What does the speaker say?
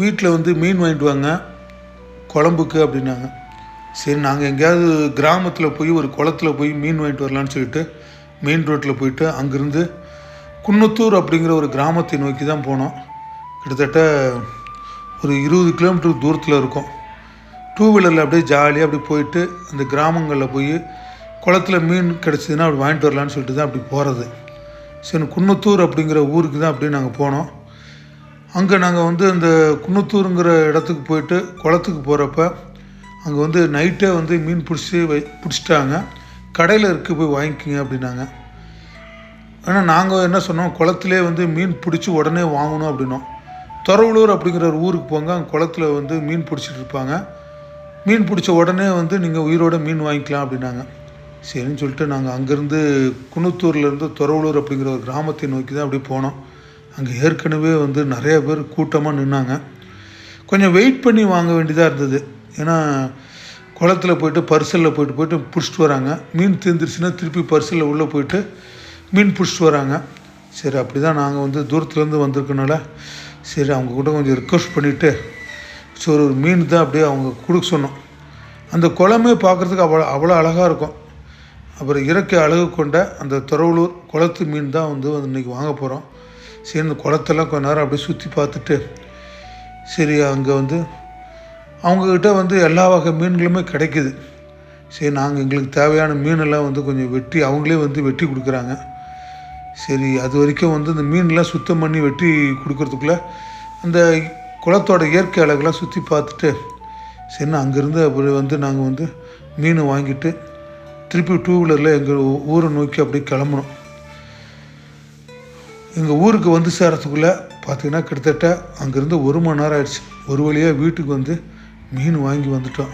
வீட்டில் வந்து மீன் வாங்கிட்டு வாங்க குழம்புக்கு அப்படின்னாங்க. சரி நாங்கள் எங்கேயாவது கிராமத்தில் போய் ஒரு குளத்துல போய் மீன் வாங்கிட்டு வரலான்னு சொல்லிட்டு மெயின் ரோட்டில் போயிட்டு அங்கேருந்து குன்னத்தூர் அப்படிங்கிற ஒரு கிராமத்தை நோக்கி தான் போனோம். கிட்டத்தட்ட ஒரு இருபது கிலோமீட்டர் தூரத்தில் இருக்கும். டூ வீலரில் அப்படியே ஜாலியாக அப்படி போயிட்டு அந்த கிராமங்களில் போய் குளத்துல மீன் கிடச்சிதுன்னா அப்படி வாங்கிட்டு வரலான்னு சொல்லிட்டு தான் அப்படி போகிறது சரி குன்னத்தூர் அப்படிங்கிற ஊருக்கு தான் அப்படியே நாங்கள் போனோம். அங்கே நாங்கள் வந்து அந்த குன்னத்தூருங்கிற இடத்துக்கு போயிட்டு குளத்துக்கு போகிறப்ப அங்கே வந்து நைட்டே வந்து மீன் பிடிச்சி வை பிடிச்சிட்டாங்க. கடையில் இருக்க போய் வாங்கிக்கிங்க அப்படின்னாங்க. ஆனால் நாங்கள் என்ன சொன்னோம் குளத்துலே வந்து மீன் பிடிச்சி உடனே வாங்கணும் அப்படின்னோம். தொரவலூர் அப்படிங்கிற ஒரு ஊருக்கு போங்க அங்கே குளத்துல வந்து மீன் பிடிச்சிட்டு இருப்பாங்க. மீன் பிடிச்ச உடனே வந்து நீங்கள் உயிரோட மீன் வாங்கிக்கலாம் அப்படின்னாங்க. சரின்னு சொல்லிட்டு நாங்கள் அங்கேருந்து குன்னத்தூர்லேருந்து தொரவலூர் அப்படிங்கிற ஒரு கிராமத்தை நோக்கி தான் அப்படியே போனோம். அங்கே ஏற்கனவே வந்து நிறைய பேர் கூட்டமாக நின்னாங்க. கொஞ்சம் வெயிட் பண்ணி வாங்க வேண்டியதாக இருந்தது. ஏன்னா குளத்துல போயிட்டு பரிசலில் போயிட்டு போயிட்டு பிடிச்சிட்டு வராங்க. மீன் தீர்ந்துருச்சுன்னா திருப்பி பரிசலில் உள்ளே போயிட்டு மீன் பிடிச்சிட்டு வராங்க. சரி அப்படி தான் நாங்கள் வந்து தூரத்துலேருந்து வந்திருக்கனால சரி அவங்க கூட கொஞ்சம் ரிக்வஸ்ட் பண்ணிவிட்டு சரி ஒரு மீன் தான் அப்படியே அவங்க கொடுக்க சொன்னோம். அந்த குளமே பார்க்குறதுக்கு அவ்வளோ அவ்வளோ அழகாக இருக்கும். அப்புறம் இயற்கை அழகு கொண்ட அந்த துறவலூர் குளத்து மீன் தான் வந்து இன்றைக்கி வாங்க போகிறோம் சரி அந்த குளத்தெல்லாம் கொஞ்ச நேரம் அப்படியே சுற்றி பார்த்துட்டு சரி அங்கே வந்து அவங்கக்கிட்ட வந்து எல்லா வகை மீன்களுமே கிடைக்குது. சரி நாங்கள் எங்களுக்கு தேவையான மீனெல்லாம் வந்து கொஞ்சம் வெட்டி அவங்களே வந்து வெட்டி கொடுக்குறாங்க. சரி அது வரைக்கும் வந்து இந்த மீன்லாம் சுத்தம் பண்ணி வெட்டி கொடுக்கறதுக்குள்ள அந்த குளத்தோட இயற்கை அழகெல்லாம் சுற்றி பார்த்துட்டு சரி அங்கேருந்து அப்படி வந்து நாங்கள் வந்து மீன் வாங்கிட்டு திருப்பி டூ வீலரில் எங்கள் ஊரை நோக்கி அப்படியே கிளம்புனோம். எங்கள் ஊருக்கு வந்து சேரத்துக்குள்ளே பார்த்தீங்கன்னா கிட்டத்தட்ட அங்கேருந்து ஒரு மணி நேரம் ஆயிடுச்சு. ஒரு வழியாக வீட்டுக்கு வந்து மீன் வாங்கி வந்துட்டோம்.